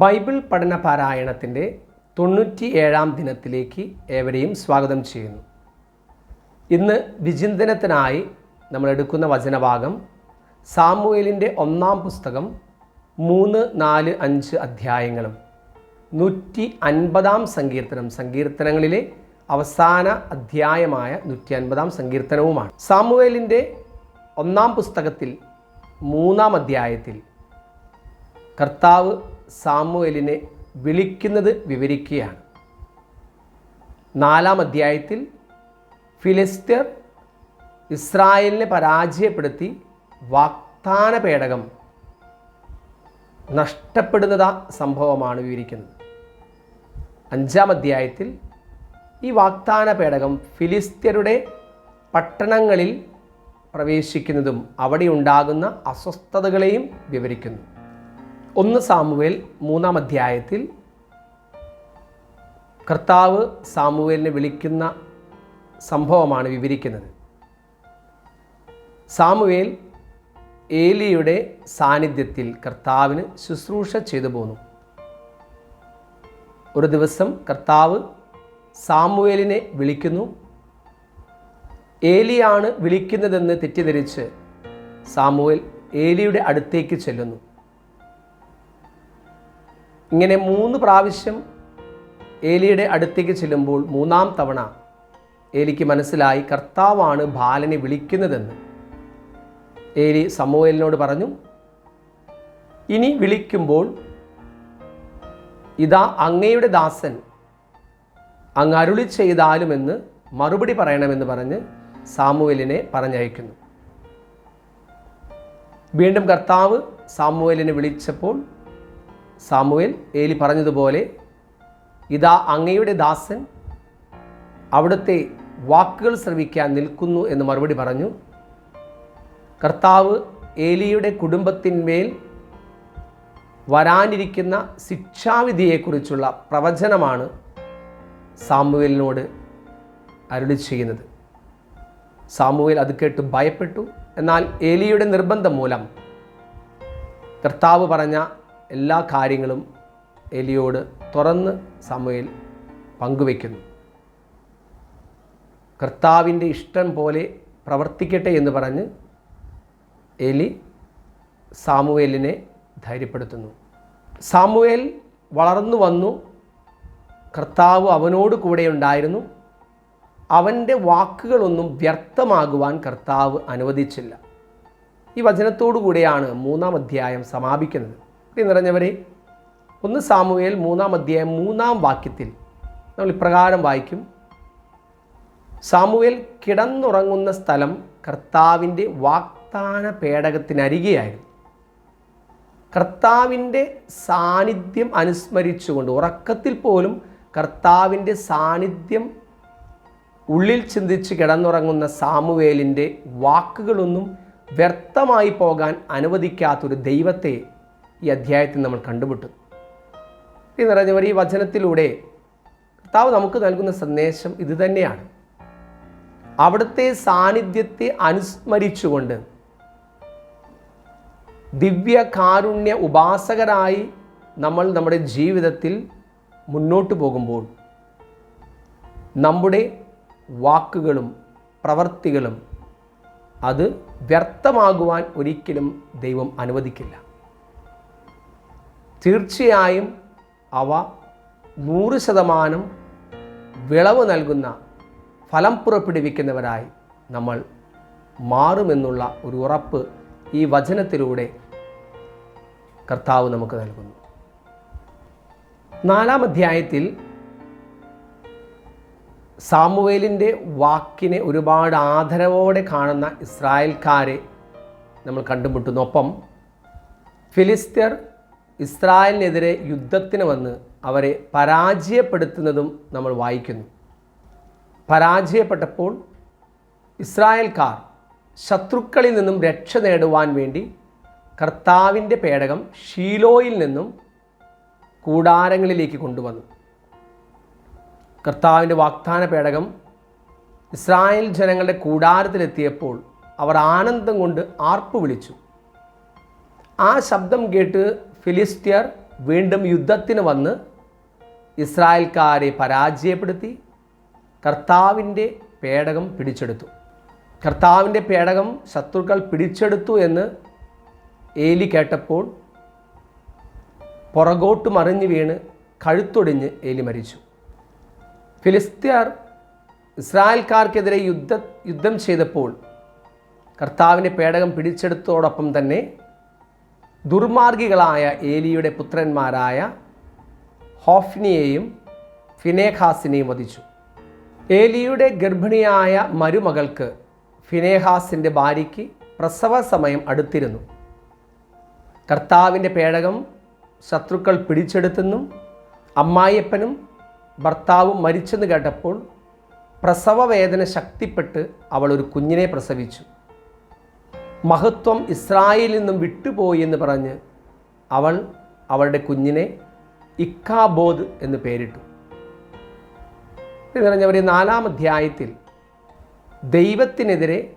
Bible പഠന പാരായണത്തിന്റെ തൊണ്ണൂറ്റി ഏഴാം ദിനത്തിലേക്ക് ഏവരെയും സ്വാഗതം ചെയ്യുന്നു. ഇന്ന് വിചിന്തനത്തിനായി നമ്മൾ എടുക്കുന്ന വചനഭാഗം സാമുവേലിന്റെ ഒന്നാം പുസ്തകം മൂന്ന് നാല് അഞ്ച് അധ്യായങ്ങളും നൂറ്റി അൻപതാം സങ്കീർത്തനം സങ്കീർത്തനങ്ങളിലെ അവസാന അധ്യായമായ നൂറ്റി അൻപതാം സങ്കീർത്തനവുമാണ്. സാമുവേലിന്റെ ഒന്നാം പുസ്തകത്തിൽ മൂന്നാം അധ്യായത്തിൽ കർത്താവ് സാമുവേലിനെ വിളിക്കുന്നത് വിവരിക്കുകയാണ്. നാലാം അധ്യായത്തിൽ ഫിലിസ്തീർ ഇസ്രായേലിനെ പരാജയപ്പെടുത്തി വാഗ്ദാന പേടകം നഷ്ടപ്പെടുന്നത് സംഭവമാണ് വിവരിക്കുന്നത്. അഞ്ചാം അധ്യായത്തിൽ ഈ വാഗ്ദാന പേടകം ഫിലിസ്ത്യരുടെ പട്ടണങ്ങളിൽ പ്രവേശിക്കുന്നതും അവിടെ ഉണ്ടാകുന്ന അസ്വസ്ഥതകളെയും വിവരിക്കുന്നു. ഒന്ന് സാമുവേൽ മൂന്നാം അധ്യായത്തിൽ കർത്താവ് സാമുവേലിനെ വിളിക്കുന്ന സംഭവമാണ് വിവരിക്കുന്നത്. സാമുവേൽ ഏലിയുടെ സാന്നിധ്യത്തിൽ കർത്താവിന് ശുശ്രൂഷ ചെയ്തു പോന്നു. ഒരു ദിവസം കർത്താവ് സാമുവേലിനെ വിളിക്കുന്നു. ഏലിയാണ് വിളിക്കുന്നതെന്ന് തെറ്റിദ്ധരിച്ച് സാമുവേൽ ഏലിയുടെ അടുത്തേക്ക് ചെല്ലുന്നു. ഇങ്ങനെ മൂന്ന് പ്രാവശ്യം ഏലിയുടെ അടുത്തേക്ക് ചെല്ലുമ്പോൾ മൂന്നാം തവണ ഏലിക്ക് മനസ്സിലായി കർത്താവാണ് ബാലനെ വിളിക്കുന്നതെന്ന്. ഏലി സമൂഹലിനോട് പറഞ്ഞു ഇനി വിളിക്കുമ്പോൾ ഇതാ അങ്ങയുടെ ദാസൻ അങ്ങ് അരുളി ചെയ്താലുമെന്ന് മറുപടി പറയണമെന്ന് പറഞ്ഞ് സാമുവേലിനെ പറഞ്ഞയക്കുന്നു. വീണ്ടും കർത്താവ് സാമുവേലിനെ വിളിച്ചപ്പോൾ സാമുവേൽ ഏലി പറഞ്ഞതുപോലെ ഇതാ അങ്ങയുടെ ദാസൻ അവിടുത്തെ വാക്കുകൾ ശ്രവിക്കാൻ നിൽക്കുന്നു എന്ന് മറുപടി പറഞ്ഞു. കർത്താവ് ഏലിയുടെ കുടുംബത്തിന്മേൽ വരാനിരിക്കുന്ന ശിക്ഷാവിധിയെക്കുറിച്ചുള്ള പ്രവചനമാണ് സാമുവേലിനോട് അരുളി ചെയ്യുന്നത്. സാമുവേൽ അത് കേട്ട് ഭയപ്പെട്ടു. എന്നാൽ ഏലിയുടെ നിർബന്ധം മൂലം കർത്താവ് പറഞ്ഞ എല്ലാ കാര്യങ്ങളും എലിയോട് തുറന്ന് സമയിൽ പങ്കുവയ്ക്കുന്നു കർത്താവിന്റെ ഇഷ്ടം പോലെ പ്രവർത്തിക്കട്ടെ എന്ന് പറഞ്ഞ് എലി സാമുവേലിനെ ധൈര്യപ്പെടുത്തുന്നു. സാമുവേൽ വളർന്നു വന്നു. കർത്താവ് അവനോട് കൂടെ ഉണ്ടായിരുന്നു. അവന്റെ വാക്കുകളൊന്നും വ്യർത്ഥമാകുവാൻ കർത്താവ് അനുവദിച്ചില്ല. ഈ വചനത്തോടു കൂടെയാണ് മൂന്നാം അധ്യായം സമാപിക്കുന്നത്. പ്രിയ നിറഞ്ഞവരെ ഒന്ന് സാമുവേൽ മൂന്നാം അധ്യായം മൂന്നാം വാക്യത്തിൽ നമ്മൾ ഇപ്രകാരം വായിക്കും. സാമുവേൽ കിടന്നുറങ്ങുന്ന സ്ഥലം കർത്താവിന്റെ വാഗ്ദാന പേടകത്തിനരികെയായിരുന്നു. കർത്താവിന്റെ സാന്നിധ്യം അനുസ്മരിച്ചുകൊണ്ട് ഉറക്കത്തിൽ പോലും കർത്താവിന്റെ സാന്നിധ്യം ഉള്ളിൽ ചിന്തിച്ച് കിടന്നുറങ്ങുന്ന സാമുവേലിന്റെ വാക്കുകളൊന്നും വ്യർത്ഥമായി പോകാൻ അനുവദിക്കാത്തൊരു ദൈവത്തെ ഈ അധ്യായത്തിൽ നമ്മൾ കണ്ടുമുട്ടും. ഈ നിറഞ്ഞവർ ഈ വചനത്തിലൂടെ കർത്താവ് നമുക്ക് നൽകുന്ന സന്ദേശം ഇത് തന്നെയാണ്. അവിടുത്തെ സാന്നിധ്യത്തെ അനുസ്മരിച്ചുകൊണ്ട് ദിവ്യ കാരുണ്യ ഉപാസകരായി നമ്മൾ നമ്മുടെ ജീവിതത്തിൽ മുന്നോട്ട് പോകുമ്പോൾ നമ്മുടെ വാക്കുകളും പ്രവർത്തികളും അത് വ്യർത്ഥമാകുവാൻ ഒരിക്കലും ദൈവം അനുവദിക്കില്ല. തീർച്ചയായും അവ നൂറ് ശതമാനം വിളവ് നൽകുന്ന ഫലം പുറപ്പെടുവിക്കുന്നവരായി നമ്മൾ മാറുമെന്നുള്ള ഒരു ഉറപ്പ് ഈ വചനത്തിലൂടെ കർത്താവ് നമുക്ക് നൽകുന്നു. നാലാം അധ്യായത്തിൽ സാമുവേലിന്റെ വാക്കിനെ ഒരുപാട് ആദരവോടെ കാണുന്ന ഇസ്രായേൽക്കാരെ നമ്മൾ കണ്ടുമുട്ടുന്നു. ഒപ്പം ഫിലിസ്തീർ ഇസ്രായേലിനെതിരെ യുദ്ധത്തിന് വന്ന് അവരെ പരാജയപ്പെടുത്തുന്നതും നമ്മൾ വായിക്കുന്നു. പരാജയപ്പെട്ടപ്പോൾ ഇസ്രായേൽക്കാർ ശത്രുക്കളിൽ നിന്നും രക്ഷ നേടുവാൻ വേണ്ടി കർത്താവിന്റെ പേടകം ഷീലോയിൽ നിന്നും കൂടാരങ്ങളിലേക്ക് കൊണ്ടുവന്നു. കർത്താവിന്റെ വാഗ്ദാന പേടകം ഇസ്രായേൽ ജനങ്ങളുടെ കൂടാരത്തിലെത്തിയപ്പോൾ അവർ ആനന്ദം കൊണ്ട് ആർപ്പ് വിളിച്ചു ആ ശബ്ദം കേട്ട് ഫിലിസ്ത്യർ വീണ്ടും യുദ്ധത്തിന് വന്ന് ഇസ്രായേൽക്കാരെ പരാജയപ്പെടുത്തി കർത്താവിന്റെ പേടകം പിടിച്ചെടുത്തു. കർത്താവിന്റെ പേടകം ശത്രുക്കൾ പിടിച്ചെടുത്തു എന്ന് ഏലി കേട്ടപ്പോൾ പുറകോട്ട് മറിഞ്ഞു വീണ് കഴുത്തൊടിഞ്ഞ് ഏലി മരിച്ചു. ഫിലിസ്തീയർ ഇസ്രായേൽക്കാർക്കെതിരെ യുദ്ധ യുദ്ധം ചെയ്തപ്പോൾ കർത്താവിന്റെ പേടകം പിടിച്ചെടുത്തോടൊപ്പം തന്നെ ദുർമാർഗികളായ ഏലിയുടെ പുത്രന്മാരായ ഹോഫ്നിയെയും ഫിനേഖാസിനെയും വധിച്ചു. ഏലിയുടെ ഗർഭിണിയായ മരുമകൾക്ക് ഫിനേഹാസിന്റെ ഭാര്യയ്ക്ക് പ്രസവ സമയം അടുത്തിരുന്നു. കർത്താവിന്റെ പേടകം ശത്രുക്കൾ പിടിച്ചെടുത്തെന്നും അമ്മായിയപ്പനും ഭർത്താവും മരിച്ചെന്ന് കേട്ടപ്പോൾ പ്രസവവേദന ശക്തിപ്പെട്ട് അവൾ ഒരു കുഞ്ഞിനെ പ്രസവിച്ചു. മഹത്വം ഇസ്രായേലിൽ നിന്നും വിട്ടുപോയി എന്ന് പറഞ്ഞ് അവൾ അവളുടെ കുഞ്ഞിനെ ഇക്കാബോദ് എന്ന് പേരിട്ടു. എന്ന് പറഞ്ഞവർ നാലാം അധ്യായത്തിൽ ദൈവത്തിനെതിരെ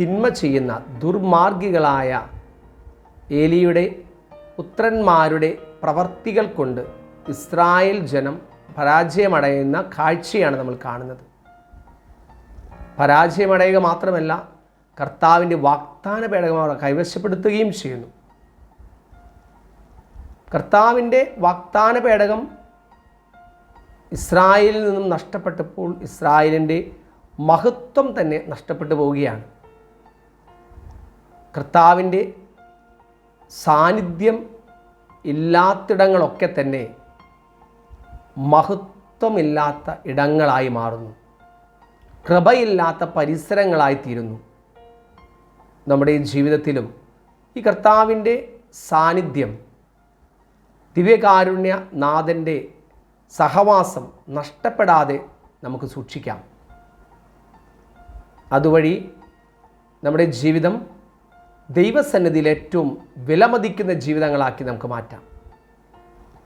തിന്മ ചെയ്യുന്ന ദുർമാർഗികളായ ഏലിയുടെ പുത്രന്മാരുടെ പ്രവർത്തികൾ കൊണ്ട് ഇസ്രായേൽ ജനം പരാജയമടയുന്ന കാഴ്ചയാണ് നമ്മൾ കാണുന്നത്. പരാജയമടയുക മാത്രമല്ല കർത്താവിന്റെ വാഗ്ദാന പേടകം അവർ കൈവശപ്പെടുത്തുകയും ചെയ്യുന്നു. കർത്താവിന്റെ വാഗ്ദാന പേടകം ഇസ്രായേലിൽ നിന്നും നഷ്ടപ്പെട്ടപ്പോൾ ഇസ്രായേലിന്റെ മഹത്വം തന്നെ നഷ്ടപ്പെട്ടു പോവുകയാണ്. കർത്താവിന്റെ സാന്നിധ്യം ഇല്ലാത്തിടങ്ങളൊക്കെ തന്നെ മഹത്വമില്ലാത്ത ഇടങ്ങളായി മാറുന്നു. കൃപയില്ലാത്ത പരിസരങ്ങളായി തീരുന്നു നമ്മുടെ ഈ ജീവിതത്തിലും ഈ കർത്താവിന്റെ സാന്നിധ്യം ദിവ്യകാരുണ്യ നാഥന്റെ സഹവാസം നഷ്ടപ്പെടാതെ നമുക്ക് സൂക്ഷിക്കാം. അതുവഴി നമ്മുടെ ജീവിതം ദൈവസന്നിധിയിൽ ഏറ്റവും വിലമതിക്കുന്ന ജീവിതങ്ങളാക്കി നമുക്ക് മാറ്റാം.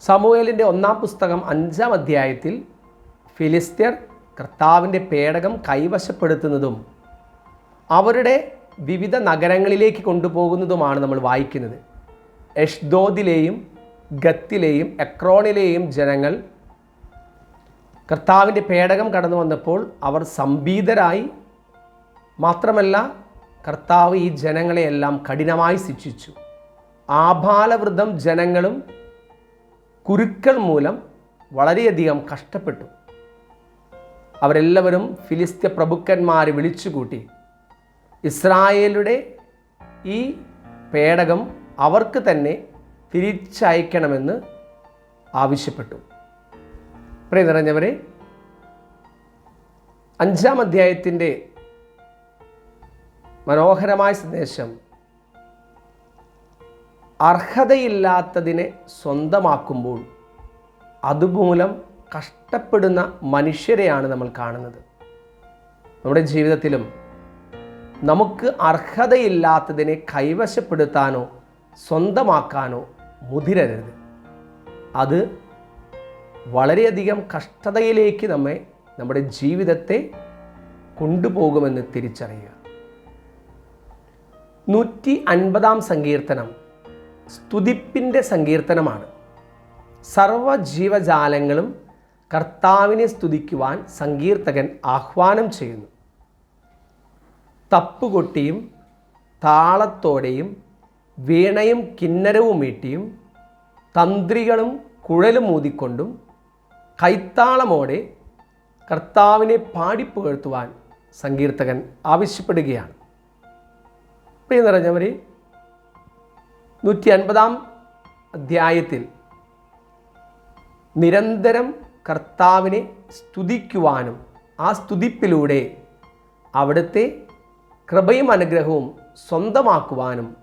സമൂഹലിന്റെ ഒന്നാം പുസ്തകം അഞ്ചാം അധ്യായത്തിൽ ഫിലിസ്ത്യർ കർത്താവിന്റെ പേടകം കൈവശപ്പെടുത്തുന്നതും അവരുടെ വിവിധ നഗരങ്ങളിലേക്ക് കൊണ്ടുപോകുന്നതുമാണ് നമ്മൾ വായിക്കുന്നത്. എഷ്ദോദിലെയും ഗത്തിലെയും എക്രോണിലെയും ജനങ്ങൾ കർത്താവിന്റെ പേടകം കടന്നു വന്നപ്പോൾ അവർ സംഭീതരായി മാത്രമല്ല കർത്താവ് ഈ ജനങ്ങളെയെല്ലാം കഠിനമായി ശിക്ഷിച്ചു. ആഭാലവൃദ്ധം ജനങ്ങളും കുരുക്കൾ മൂലം വളരെയധികം കഷ്ടപ്പെട്ടു. അവരെല്ലാവരും ഫിലിസ്ത്യ പ്രഭുക്കന്മാരെ വിളിച്ചുകൂട്ടി. ഇസ്രായേലുടെ ഈ പേടകം അവർക്ക് തന്നെ തിരിച്ചയക്കണമെന്ന് ആവശ്യപ്പെട്ടു. പ്രിയ നിറഞ്ഞവരെ അഞ്ചാം അധ്യായത്തിന്റെ മനോഹരമായ സന്ദേശം അർഹതയില്ലാത്തതിനെ സ്വന്തമാക്കുമ്പോൾ അതുമൂലം കഷ്ടപ്പെടുന്ന മനുഷ്യരെയാണ് നമ്മൾ കാണുന്നത്. നമ്മുടെ ജീവിതത്തിലും നമുക്ക് അർഹതയില്ലാത്തതിനെ കൈവശപ്പെടുത്താനോ സ്വന്തമാക്കാനോ മുതിരരുത്. അത് വളരെയധികം കഷ്ടതയിലേക്ക് നമ്മെ നമ്മുടെ ജീവിതത്തെ കൊണ്ടുപോകുമെന്ന് തിരിച്ചറിയുക. നൂറ്റി അൻപതാം സങ്കീർത്തനം സ്തുതിപ്പിന്റെ സങ്കീർത്തനമാണ്. സർവജീവജാലങ്ങളും കർത്താവിനെ സ്തുതിക്കുവാൻ സങ്കീർത്തകൻ ആഹ്വാനം ചെയ്യുന്നു. തപ്പുകൊട്ടിയും താളത്തോടെയും വീണയും കിന്നരവും മീട്ടിയും തന്ത്രികളും കുഴലും ഊതിക്കൊണ്ടും കൈത്താളമോടെ കർത്താവിനെ പാടിപ്പുകഴ്ത്തുവാൻ സങ്കീർത്തകൻ ആവശ്യപ്പെടുകയാണ്. പ്രിയ നിറഞ്ഞവരെ നൂറ്റി അൻപതാം അധ്യായത്തിൽ നിരന്തരം കർത്താവിനെ സ്തുതിക്കുവാനും ആ സ്തുതിപ്പിലൂടെ അവിടുത്തെ കൃപയും അനുഗ്രഹവും സ്വന്തമാക്കുവാനും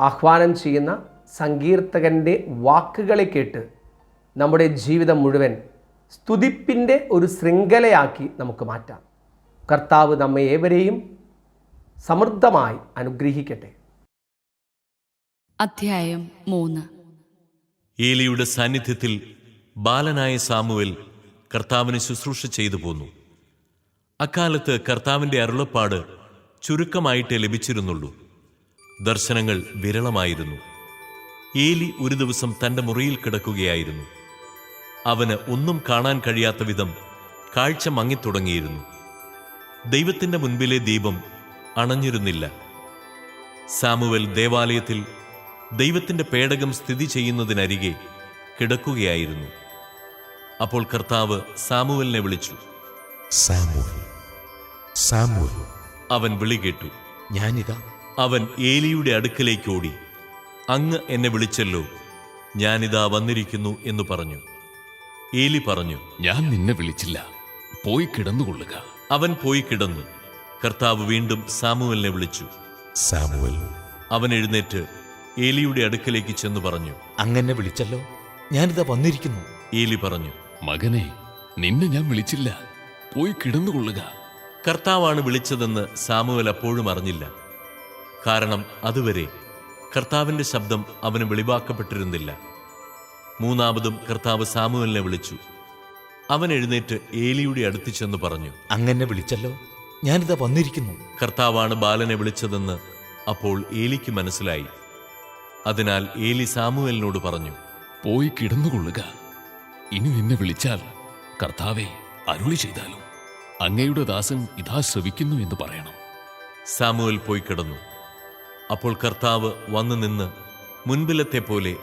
ആഹ്വാനം ചെയ്യുന്ന സങ്കീർത്തകന്റെ വാക്കുകളെ കേട്ട് നമ്മുടെ ജീവിതം മുഴുവൻ സ്തുതിപ്പിന്റെ ഒരു ശൃംഖലയാക്കി നമുക്ക് മാറ്റാം. കർത്താവ് നമ്മെ ഏവരെയും സമൃദ്ധമായി അനുഗ്രഹിക്കട്ടെ. അധ്യായം മൂന്ന്. ഏലിയുടെ സാന്നിധ്യത്തിൽ ബാലനായ സാമുവൽ കർത്താവിന് ശുശ്രൂഷ ചെയ്തു പോന്നു. അക്കാലത്ത് കർത്താവിന്റെ അരുളപ്പാട് ചുരുക്കമായിട്ടേ ലഭിച്ചിരുന്നുള്ളൂ. ദർശനങ്ങൾ വിരളമായിരുന്നു. ഏലി ഒരു ദിവസം തന്റെ മുറിയിൽ കിടക്കുകയായിരുന്നു. അവന് ഒന്നും കാണാൻ കഴിയാത്ത വിധം കാഴ്ച മങ്ങിത്തുടങ്ങിയിരുന്നു. ദൈവത്തിന്റെ മുൻപിലെ ദീപം അണഞ്ഞിരുന്നില്ല. സാമുവൽ ദേവാലയത്തിൽ ദൈവത്തിന്റെ പേടകം സ്ഥിതി ചെയ്യുന്നതിനരികെ കിടക്കുകയായിരുന്നു. അപ്പോൾ കർത്താവ് സാമുവലിനെ വിളിച്ചു. Samuel Samuel. അവൻ വിളികേട്ടു ഞാനിതാ. അവൻ ഏലിയുടെ അടുക്കലേക്ക് ഓടി. അങ്ങ് എന്നെ വിളിച്ചല്ലോ. ഞാനിതാ വന്നിരിക്കുന്നു എന്ന് പറഞ്ഞു. ഏലി പറഞ്ഞു ഞാൻ നിന്നെ വിളിച്ചില്ല. പോയി കിടന്നുകൊള്ളുക. അവൻ പോയി കിടന്നു. കർത്താവ് വീണ്ടും സാമുവലിനെ വിളിച്ചു. സാമുവൽ. അവൻ എഴുന്നേറ്റ് ഏലിയുടെ അടുക്കലേക്ക് ചെന്നു പറഞ്ഞു അങ്ങനെ വിളിച്ചല്ലോ. ഞാനിതാ വന്നിരിക്കുന്നു. ഏലി പറഞ്ഞു മകനെ നിന്നെ ഞാൻ വിളിച്ചില്ല. പോയി കിടന്നുകൊള്ളുക. കർത്താവാണ് വിളിച്ചതെന്ന് സാമുവൽ അപ്പോഴും അറിഞ്ഞില്ല. കാരണം അതുവരെ കർത്താവിന്റെ ശബ്ദം അവന് വെളിവാക്കപ്പെട്ടിരുന്നില്ല. മൂന്നാമതും കർത്താവ് സാമുവലിനെ വിളിച്ചു. അവൻ എഴുന്നേറ്റ് ഏലിയുടെ അടുത്ത് ചെന്ന് പറഞ്ഞു അങ്ങനെ വിളിച്ചല്ലോ. ഞാനിതാ വന്നിരിക്കുന്നു. കർത്താവാണ് ബാലനെ വിളിച്ചതെന്ന് അപ്പോൾ ഏലിക്ക് മനസ്സിലായി. അതിനാൽ ഏലി സാമുവലിനോട് പറഞ്ഞു പോയി കിടന്നുകൊള്ളുക. ഇനി നിന്നെ വിളിച്ചാൽ കർത്താവെ അരുളി ചെയ്താലും. അങ്ങയുടെ ദാസൻ ഇതാ ശ്രവിക്കുന്നു എന്ന് പറയണം. സാമുവൽ പോയി കിടന്നു. അപ്പോൾ കർത്താവ് വന്നു നിന്ന് മുൻപിലത്തെ പോലെ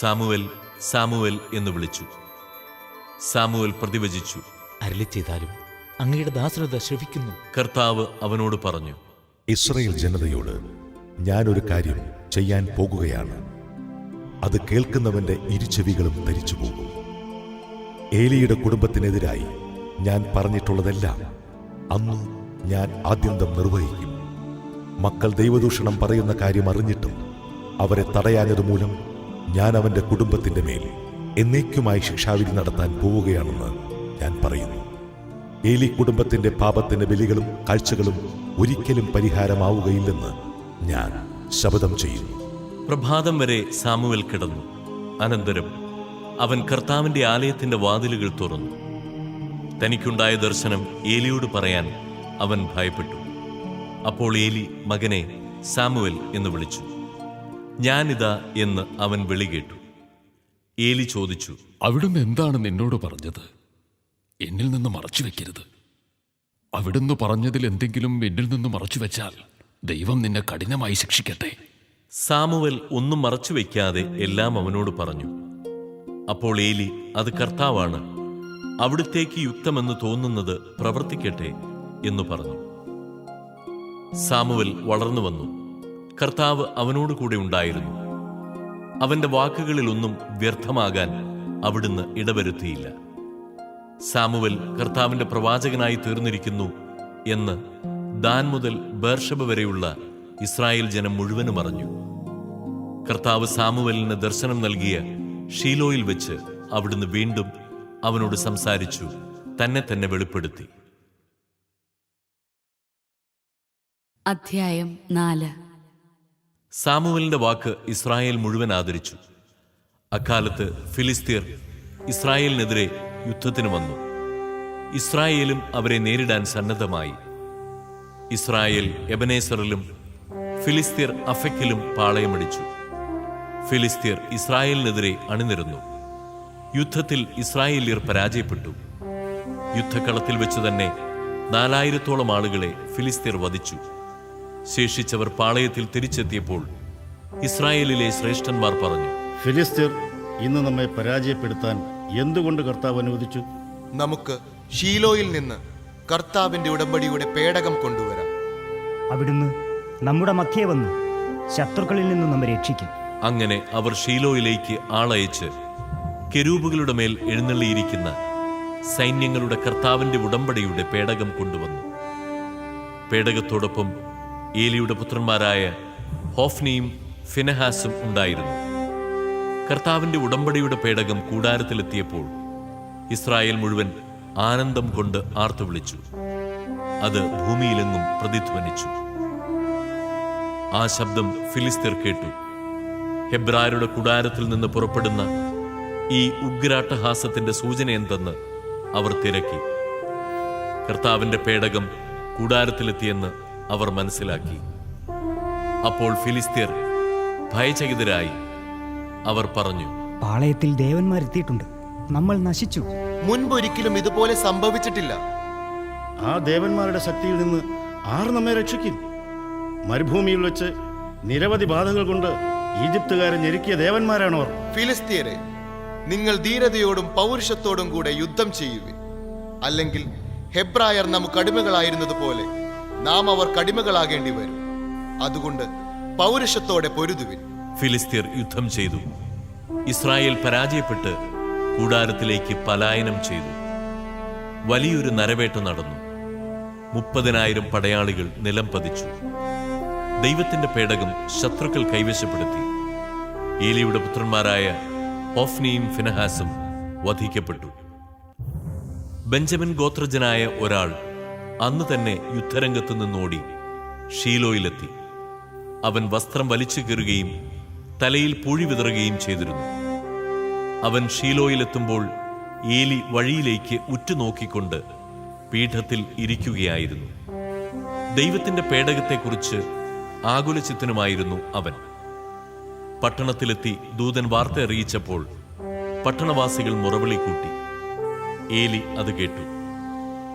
സാമുവൽ സാമുവൽ എന്ന് വിളിച്ചു. സാമുവൽ പ്രതിവചിച്ചു. അരളി ചെയ്താലും അങ്ങയുടെ ദാസനത ശ്രവിക്കുന്നു. കർത്താവ് അവനോട് പറഞ്ഞു ഇസ്രയേൽ ജനതയോട് ഞാനൊരു കാര്യം ചെയ്യാൻ പോകുകയാണ്. അത് കേൾക്കുന്നവന്റെ ഇരുചെവികളും ധരിച്ചു പോകും ഏലിയുടെ കുടുംബത്തിനെതിരായി ഞാൻ പറഞ്ഞിട്ടുള്ളതെല്ലാം അന്ന് ഞാൻ ആദ്യന്തം നിർവഹിക്കും. മക്കൾ ദൈവദൂഷണം പറയുന്ന കാര്യം അറിഞ്ഞിട്ടും അവരെ തടയാഞ്ഞതുമൂലം ഞാൻ അവന്റെ കുടുംബത്തിന്റെ മേൽ എന്നേക്കുമായി ശിക്ഷാവിധി നടത്താൻ പോവുകയാണെന്ന് ഞാൻ പറയുന്നു. ഏലി കുടുംബത്തിന്റെ പാപത്തിന്റെ ബലികളും കാഴ്ചകളും ഒരിക്കലും പരിഹാരമാവുകയില്ലെന്ന് ഞാൻ ശപഥം ചെയ്യുന്നു. പ്രഭാതം വരെ സാമുവൽ കിടന്നു. അനന്തരം അവൻ കർത്താവിന്റെ ആലയത്തിന്റെ വാതിലുകൾ തുറന്നു. തനിക്കുണ്ടായ ദർശനം ഏലിയോട് പറയാൻ അവൻ ഭയപ്പെട്ടു. അപ്പോൾ ഏലി മകനെ സാമുവൽ എന്ന് വിളിച്ചു. ഞാനിതാ എന്ന് അവൻ വിളി കേട്ടു. ഏലി ചോദിച്ചു അവിടുന്ന് എന്താണ് നിന്നോട് പറഞ്ഞത്? എന്നിൽ നിന്ന് മറച്ചു വെക്കരുത്. അവിടുന്ന് പറഞ്ഞതിൽ എന്തെങ്കിലും എന്നിൽ നിന്ന് മറച്ചു വെച്ചാൽ ദൈവം നിന്നെ കഠിനമായി ശിക്ഷിക്കട്ടെ. സാമുവൽ ഒന്നും മറച്ചു വയ്ക്കാതെ എല്ലാം അവനോട് പറഞ്ഞു. അപ്പോൾ ഏലി അത് കർത്താവാണ്. അവിടുത്തേക്ക് യുക്തമെന്ന് തോന്നുന്നത് പ്രവർത്തിക്കട്ടെ എന്നു പറഞ്ഞു. സാമുവൽ വളർന്നു വന്നു. കർത്താവ് അവനോട് കൂടെ ഉണ്ടായിരുന്നു. അവന്റെ വാക്കുകളിലൊന്നും വ്യർത്ഥമാകാൻ അവിടുന്ന് ഇടവരുത്തിയില്ല. സാമുവൽ കർത്താവിന്റെ പ്രവാചകനായി തീർന്നിരിക്കുന്നു എന്ന് ദാൻ മുതൽ ബേർഷബ് വരെയുള്ള ഇസ്രായേൽ ജനം മുഴുവനും അറിഞ്ഞു. കർത്താവ് സാമുവലിന് ദർശനം നൽകിയ ഷീലോയിൽ വെച്ച് അവിടുന്ന് വീണ്ടും അവനോട് സംസാരിച്ചു തന്നെ തന്നെ വെളിപ്പെടുത്തി. അധ്യായം നാല്. സാമുവലിന്റെ വാക്ക് ഇസ്രായേൽ മുഴുവൻ ആദരിച്ചു. അക്കാലത്ത് ഫിലിസ്തീർ ഇസ്രായേലിനെതിരെ യുദ്ധത്തിന് വന്നു. ഇസ്രായേലും അവരെ നേരിടാൻ സന്നദ്ധമായി. ഇസ്രായേൽ എബനേസറിലും ഫിലിസ്തീർ അഫക്കിലും പാളയമടിച്ചു. ഫിലിസ്തീർ ഇസ്രായേലിനെതിരെ അണിനിരന്നു. യുദ്ധത്തിൽ ഇസ്രായേലിയർ പരാജയപ്പെട്ടു. യുദ്ധക്കളത്തിൽ വെച്ച് തന്നെ നാലായിരത്തോളം ആളുകളെ ഫിലിസ്തീർ വധിച്ചു. ശേഷിച്ചവർ പാളയത്തിൽ തിരിച്ചെത്തിയപ്പോൾ ഇസ്രായേലിലെ ശ്രേഷ്ഠന്മാർ പറഞ്ഞു ഫിലിസ്തീർ ഇന്ന് നമ്മെ പരാജയപ്പെടുത്താൻ എന്തുകൊണ്ട് കർത്താവ് അനുവദിച്ചു? നമുക്ക് ഷീലോയിൽ നിന്ന് കർത്താവിന്റെ ഉടമ്പടിയുടെ പേടകം കൊണ്ടുവരാം. അവിടുന്ന് നമ്മുടെ മധ്യേ വന്ന് ശത്രുക്കളിൽ നിന്ന് നമ്മെ രക്ഷിക്കും. അങ്ങനെ അവർ ഷീലോയിലേക്ക് ആളയച്ച് കെരൂബുകളുടെ മേൽ എഴുന്നള്ളിയിരിക്കുന്ന സൈന്യങ്ങളുടെ കർത്താവിന്റെ ഉടമ്പടിയുടെ പേടകം കൊണ്ടുവന്നു. പേടകത്തോടൊപ്പം ഏലിയുടെ പുത്രന്മാരായ ഹോഫ്നിയും ഫിനഹാസും ഉണ്ടായിരുന്നു. കർത്താവിന്റെ ഉടമ്പടിയുടെ പേടകം കൂടാരത്തിലെത്തിയപ്പോൾ ഇസ്രായേൽ മുഴുവൻ ആനന്ദം കൊണ്ട് ആർത്തു വിളിച്ചു. അത് ഭൂമിയിലെങ്ങും പ്രതിധ്വനിച്ചു. ആ ശബ്ദം ഫിലിസ്തീർ കേട്ടു. ഹെബ്രായരുടെ കുടാരത്തിൽ നിന്ന് പുറപ്പെടുന്ന ഈ ഉഗ്രാട്ടഹാസത്തിന്റെ സൂചന എന്തെന്ന് അവർ തിരക്കി. കർത്താവിന്റെ പേടകം കൂടാരത്തിലെത്തിയെന്ന് അവർ മനസ്സിലാക്കി. അപ്പോൾ ഫിലിസ്തീർ ഭയചകിതരായി അവർ പറഞ്ഞു പാളയത്തിൽ ദേവന്മാരെത്തിയിട്ടുണ്ട് നമ്മൾ നശിച്ചു. മുൻപൊരിക്കലും ഇതുപോലെ സംഭവിച്ചിട്ടില്ല. ആ ദേവന്മാരുടെ ശക്തിയിൽ നിന്ന് ആർ നമ്മെ രക്ഷിക്കും? മരുഭൂമിയിൽ വെച്ച് നിരവധി ബാധകൾ കൊണ്ട് ഈജിപ്തുകാരെ ഞെരുക്കിയ ദേവന്മാരാണോ ഫിലിസ്തീയരെ നിങ്ങൾ ധീരതയോടും പൗരുഷത്തോടും കൂടെ യുദ്ധം ചെയ്യുവിൻ. അല്ലെങ്കിൽ ഹെബ്രായർ നമുക്ക് അടിമകളായിരുന്നതുപോലെ നാം അവർ കടിമകളാകേണ്ടി വരും. അതുകൊണ്ട് പൗരുഷത്തോടെ പൊരുതുവിൻ. ഫിലിസ്തീർ യുദ്ധം ചെയ്തു. ഇസ്രായേൽ പരാജയപ്പെട്ട് കൂടാരത്തിലേക്ക് പലായനം ചെയ്തു. വലിയൊരു നരവേട്ട നടന്നു. മുപ്പതിനായിരം പടയാളികൾ നിലം പതിച്ചു. ദൈവത്തിന്റെ പേടകം ശത്രുക്കൾ കൈവശപ്പെടുത്തി. ഏലിയുടെ പുത്രന്മാരായ ഓഫ്നിയും ഫിനഹാസും വധിക്കപ്പെട്ടു. ബെഞ്ചമിൻ ഗോത്രജനായ ഒരാൾ അന്ന് തന്നെ യുദ്ധരംഗത്തു നിന്നോടി ഷീലോയിലെത്തി. അവൻ വസ്ത്രം വലിച്ചു കീറുകയും തലയിൽ പൂഴി വിതറുകയും ചെയ്തിരുന്നു. അവൻ ഷീലോയിലെത്തുമ്പോൾ ഏലി വഴിയിലേക്ക് ഉറ്റുനോക്കിക്കൊണ്ട് പീഠത്തിൽ ഇരിക്കുകയായിരുന്നു. ദൈവത്തിന്റെ പേടകത്തെക്കുറിച്ച് ആകുലചിത്തനുമായിരുന്നു അവൻ. പട്ടണത്തിലെത്തി ദൂതൻ വാർത്ത അറിയിച്ചപ്പോൾ പട്ടണവാസികൾ മുറവിളി കൂട്ടി. ഏലി അത് കേട്ടു.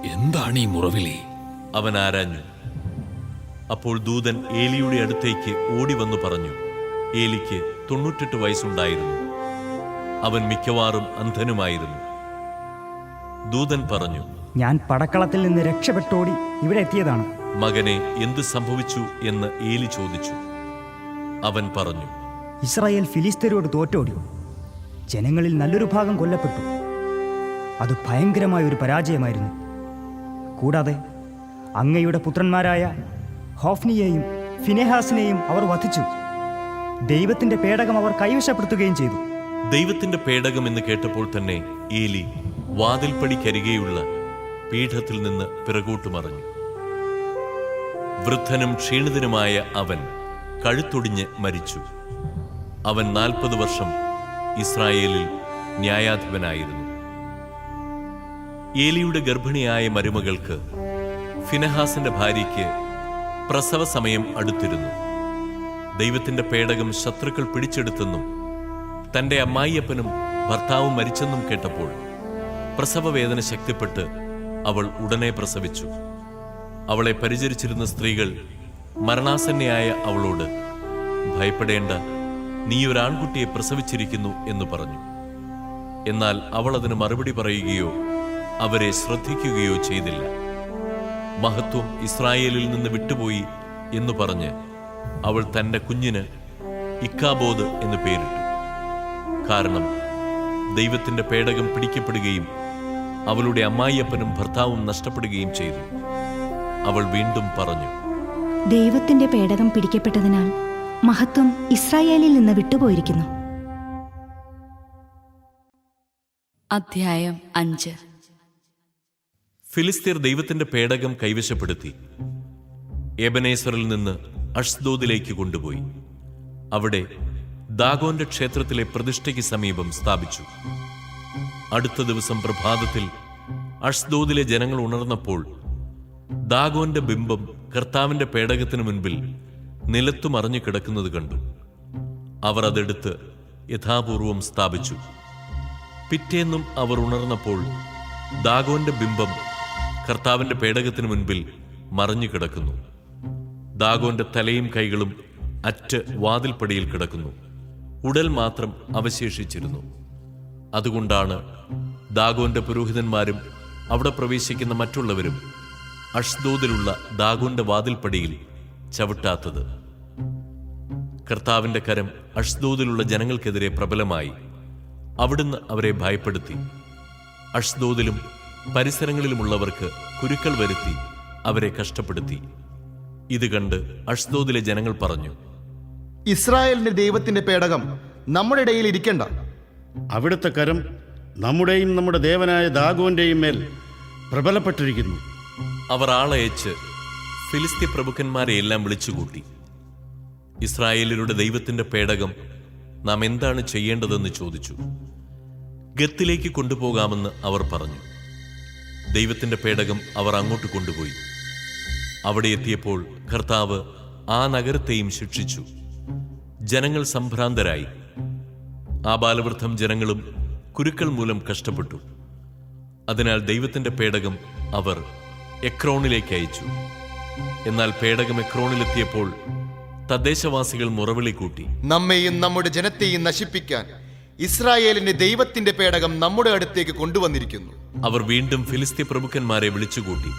എന്താണ് ഈ മുറവിളി? അവൻ ആരാഞ്ഞു? അപ്പോൾ ദൂതൻ ഏലിയുടെ അടുത്തേക്ക് ഓടി വന്നു പറഞ്ഞു ഏലിക്ക് തൊണ്ണൂറ്റെട്ട് വയസ്സുണ്ടായിരുന്നു. അവൻ മിക്കവാറും അന്ധനുമായിരുന്നു. ദൂതൻ പറഞ്ഞു ഞാൻ പടക്കളത്തിൽ നിന്ന് രക്ഷപ്പെട്ടോടി ഇവിടെ എത്തിയതാണ്. മകനെ എന്ത് സംഭവിച്ചു? എന്ന് ഏലി ചോദിച്ചു. അവൻ പറഞ്ഞു ഇസ്രായേൽ ഫിലിസ്തീനോട് തോറ്റോടി ജനങ്ങളിൽ നല്ലൊരു ഭാഗം കൊല്ലപ്പെട്ടു. അത് ഭയങ്കരമായ ഒരു പരാജയമായിരുന്നു. കൂടാതെ അങ്ങയുടെ പുത്രന്മാരായ ഹോഫ്നിയെയും ഫിനെഹാസിനെയും അവർ വധിച്ചു. ദൈവത്തിന്റെ പേടകം അവർ കൈവശപ്പെടുത്തുകയും ചെയ്തു. ദൈവത്തിന്റെ പേടകം എന്ന് കേട്ടപ്പോൾ തന്നെ ഏലി വാതിൽപ്പടിക്കരികെയുള്ള പീഠത്തിൽ നിന്ന് പിറകോട്ട് മറഞ്ഞു വൃദ്ധനും ക്ഷീണിതനുമായ അവൻ കഴുത്തൊടിഞ്ഞ് മരിച്ചു. അവൻ നാൽപ്പത് വർഷം ഇസ്രായേലിൽ ന്യായാധിപനായിരുന്നു. ഏലിയുടെ ഗർഭിണിയായ മരുമകൾക്ക് ഫിനഹാസിന്റെ ഭാര്യയ്ക്ക് പ്രസവ സമയം അടുത്തിരുന്നു. ദൈവത്തിന്റെ പേടകം ശത്രുക്കൾ പിടിച്ചെടുത്തെന്നും തന്റെ അമ്മായിയപ്പനും ഭർത്താവും മരിച്ചെന്നും കേട്ടപ്പോൾ പ്രസവവേദന ശക്തിപ്പെട്ട് അവൾ ഉടനെ പ്രസവിച്ചു. അവളെ പരിചരിച്ചിരുന്ന സ്ത്രീകൾ മരണാസന്നയായ അവളോട് ഭയപ്പെടേണ്ട നീ ഒരു ആൺകുട്ടിയെ പ്രസവിച്ചിരിക്കുന്നു എന്ന് പറഞ്ഞു. എന്നാൽ അവൾ അതിന് മറുപടി പറയുകയോ അവരെ ശ്രദ്ധിക്കുകയോ ചെയ്തില്ല. മഹത്വം ഇസ്രായേലിൽ നിന്ന് വിട്ടുപോയി എന്ന് പറഞ്ഞ് അവൾ തന്റെ കുഞ്ഞിന് ഇക്കാബോധ് എന്ന് പേരിട്ടു. കാരണം ദൈവത്തിന്റെ പേടകം പിടിക്കപ്പെടുകയും അവളുടെ അമ്മായിയപ്പനും ഭർത്താവും നഷ്ടപ്പെടുകയും ചെയ്തു. അവൾ വീണ്ടും പറഞ്ഞു ദൈവത്തിന്റെ പേടകം പിടിക്കപ്പെട്ടതിനാൽ മഹത്വം ഇസ്രായേലിൽ നിന്ന് വിട്ടുപോയിരിക്കുന്നു. അധ്യായം അഞ്ച്. ഫിലിസ്തീർ ദൈവത്തിന്റെ പേടകം കൈവശപ്പെടുത്തി. എബനേസറിൽ നിന്ന് അഷ്ദോദിലേക്ക് കൊണ്ടുപോയി. അവിടെ ദാഗോന്റെ ക്ഷേത്രത്തിലെ പ്രതിഷ്ഠയ്ക്ക് സമീപം സ്ഥാപിച്ചു. അടുത്ത ദിവസം പ്രഭാതത്തിൽ അഷ്ദോദിലെ ജനങ്ങൾ ഉണർന്നപ്പോൾ ദാഗോന്റെ ബിംബം കർത്താവിന്റെ പേടകത്തിന് മുൻപിൽ നിലത്തു മറിഞ്ഞു കിടക്കുന്നത് കണ്ടു. അവർ അതെടുത്ത് യഥാപൂർവം സ്ഥാപിച്ചു. പിറ്റേന്നും അവർ ഉണർന്നപ്പോൾ ദാഗോന്റെ ബിംബം കർത്താവിന്റെ പേടകത്തിന് മുൻപിൽ മറിഞ്ഞു കിടക്കുന്നു. ദാഗോന്റെ തലയും കൈകളും അറ്റ് വാതിൽപ്പടിയിൽ കിടക്കുന്നു. ഉടൽ മാത്രം അവശേഷിച്ചിരുന്നു. അതുകൊണ്ടാണ് ദാഗോന്റെ പുരോഹിതന്മാരും അവിടെ പ്രവേശിക്കുന്ന മറ്റുള്ളവരും അഷ്ദോദിലുള്ള ദാഗോന്റെ വാതിൽപ്പടിയിൽ ചവിട്ടാത്തത്. കർത്താവിന്റെ കരം അഷ്ദോദിലുള്ള ജനങ്ങൾക്കെതിരെ പ്രബലമായി. അവിടുന്ന് അവരെ ഭയപ്പെടുത്തി. അഷ്ദോദിലും പരിസരങ്ങളിലുമുള്ളവർക്ക് കുരുക്കൾ വരുത്തി അവരെ കഷ്ടപ്പെടുത്തി. ഇത് കണ്ട് അഷ്ദോദിലെ ജനങ്ങൾ പറഞ്ഞു ഇസ്രായേലിന്റെ ദൈവത്തിന്റെ പേടകം നമ്മുടെ ഇടയിൽ ഇരിക്കണ്ട. അവിടുത്തെ കരം നമ്മുടെയും നമ്മുടെ ദേവനായ ദാഗോന്റെയും മേൽ പ്രബലപ്പെട്ടിരിക്കുന്നു. അവർ ആളയച്ച് ഫിലിസ്തീൻ പ്രഭുക്കന്മാരെ എല്ലാം വിളിച്ചുകൂട്ടി. ഇസ്രായേലിയുടെ ദൈവത്തിന്റെ പേടകം നാം എന്താണ് ചെയ്യേണ്ടതെന്ന് ചോദിച്ചു. ഗത്തിലേക്ക് കൊണ്ടുപോകാമെന്ന് അവർ പറഞ്ഞു. ദൈവത്തിന്റെ പേടകം അവർ അങ്ങോട്ട് കൊണ്ടുപോയി. അവിടെ എത്തിയപ്പോൾ കർത്താവ് ആ നഗരത്തെയും ശിക്ഷിച്ചു. ജനങ്ങൾ സംഭ്രാന്തരായി. ആ ബാലവൃദ്ധം ജനങ്ങളും കുരുക്കൾ മൂലം കഷ്ടപ്പെട്ടു. അതിനാൽ ദൈവത്തിന്റെ പേടകം അവർ എക്രോണിലേക്ക് അയച്ചു. എന്നാൽ പേടകം എക്രോണിലെത്തിയപ്പോൾ തദ്ദേശവാസികൾ മുറവിളി കൂട്ടി. നമ്മെയും നമ്മുടെ ജനത്തെയും നശിപ്പിക്കാൻ ഇസ്രായേലിന്റെ ദൈവത്തിന്റെ പേടകം നമ്മുടെ അടുത്തേക്ക് കൊണ്ടുവന്നിരിക്കുന്നു. അവർ വീണ്ടും ഫിലിസ്തീൻ പ്രമുഖന്മാരെ വിളിച്ചുകൂട്ടി.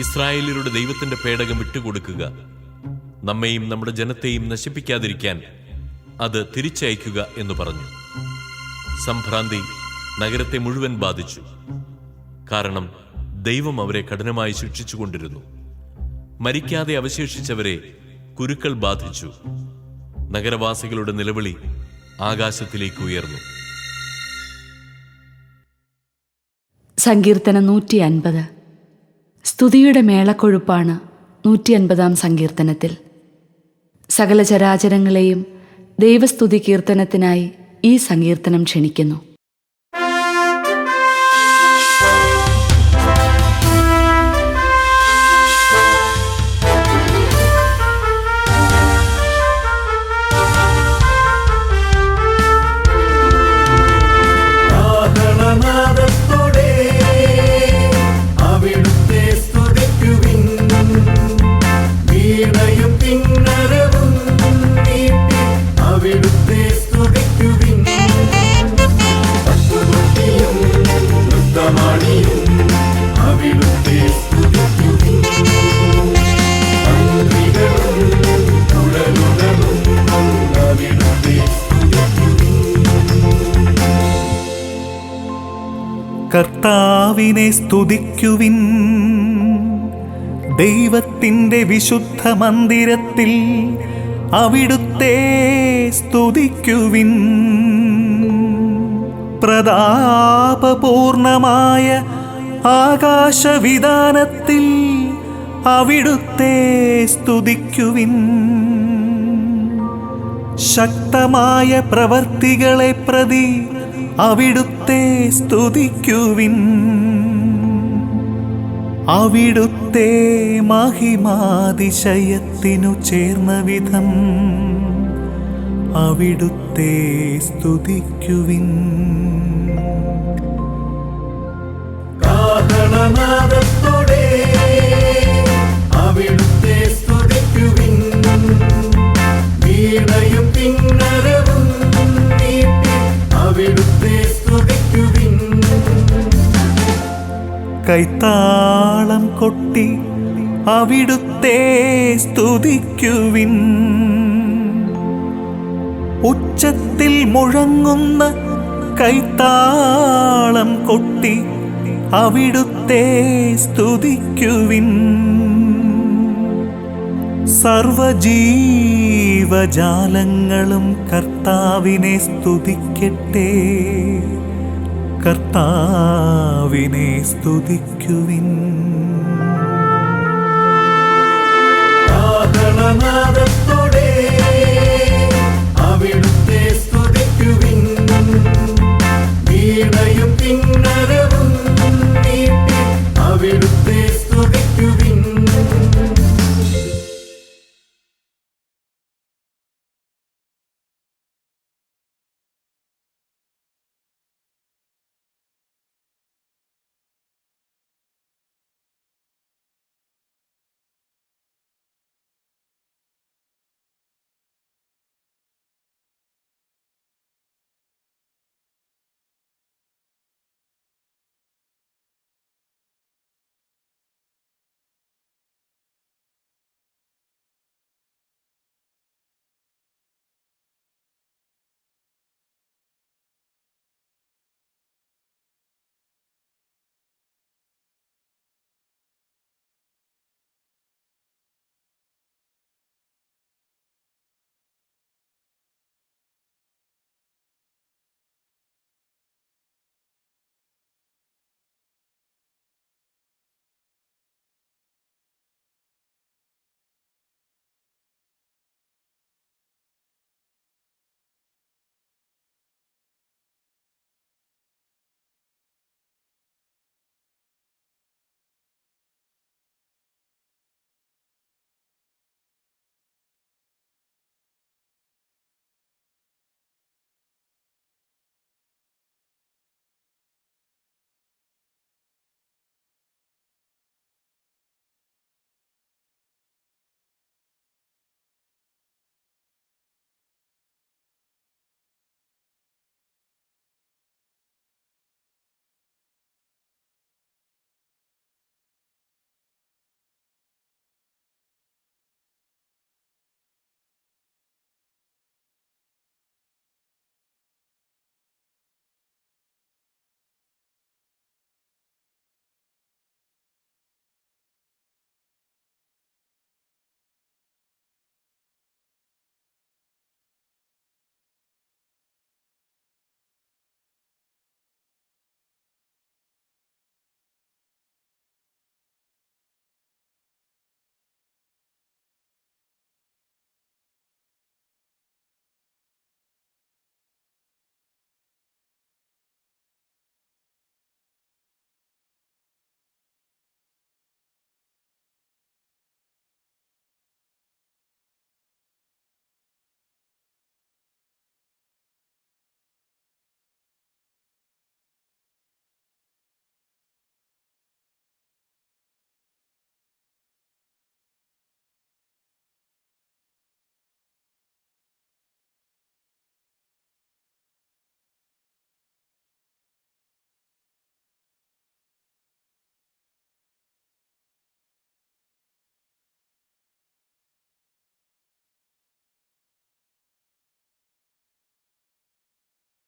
ഇസ്രായേലിയുടെ ദൈവത്തിന്റെ പേടകം വിട്ടുകൊടുക്കുക നമ്മെയും നമ്മുടെ ജനത്തെയും നശിപ്പിക്കാതിരിക്കാൻ അത് തിരിച്ചയക്കുക എന്ന് പറഞ്ഞു. സംഭ്രാന്തി നഗരത്തെ മുഴുവൻ ബാധിച്ചു. കാരണം ദൈവം അവരെ കഠിനമായി ശിക്ഷിച്ചുകൊണ്ടിരുന്നു. മരിക്കാതെ അവശേഷിച്ചവരെ കുരുക്കൾ ബാധിച്ചു. നഗരവാസികളുടെ നിലവിളി ആകാശത്തിലേക്ക് ഉയർന്നു. സങ്കീർത്തനം നൂറ്റി അൻപത് സ്തുതിയുടെ മേളക്കൊഴുപ്പാണ് നൂറ്റി അൻപതാം സങ്കീർത്തനത്തിൽ. സകല ചരാചരങ്ങളെയും ദൈവസ്തുതി കീർത്തനത്തിനായി ഈ സങ്കീർത്തനം ക്ഷണിക്കുന്നു. കർത്താവിനെ സ്തുതിക്കുവിൻ. ദൈവത്തിന്റെ വിശുദ്ധ മന്ദിരത്തിൽ അവിടുത്തെ സ്തുതിക്കുവിൻ. പ്രതാപപൂർണമായ ആകാശവിധാനത്തിൽ അവിടുത്തെ സ്തുതിക്കുവിൻ. ശക്തമായ പ്രവർത്തികളെ പ്രതി അവിടുത്തെ സ്തുതിക്കുവിൻ. അവിടുത്തെ മഹിമാതിശയത്തിനു ചേർന്ന വിധം അവിടുത്തെ സ്തുതിക്കുവിൻ. കാഹളനാദത്തോടെ കൈത്താളം കൊട്ടി അവിടുത്തെ സ്തുതിക്കുവിൻ. ഉച്ചത്തിൽ മുഴങ്ങുന്ന കൈത്താളം കൊട്ടി അവിടുത്തെ സ്തുതിക്കുവിൻ. സർവജീവജാലങ്ങളും കർത്താവിനെ സ്തുതിക്കട്ടെ. കർത്താവിനെ സ്തുതിക്കുവിൻ.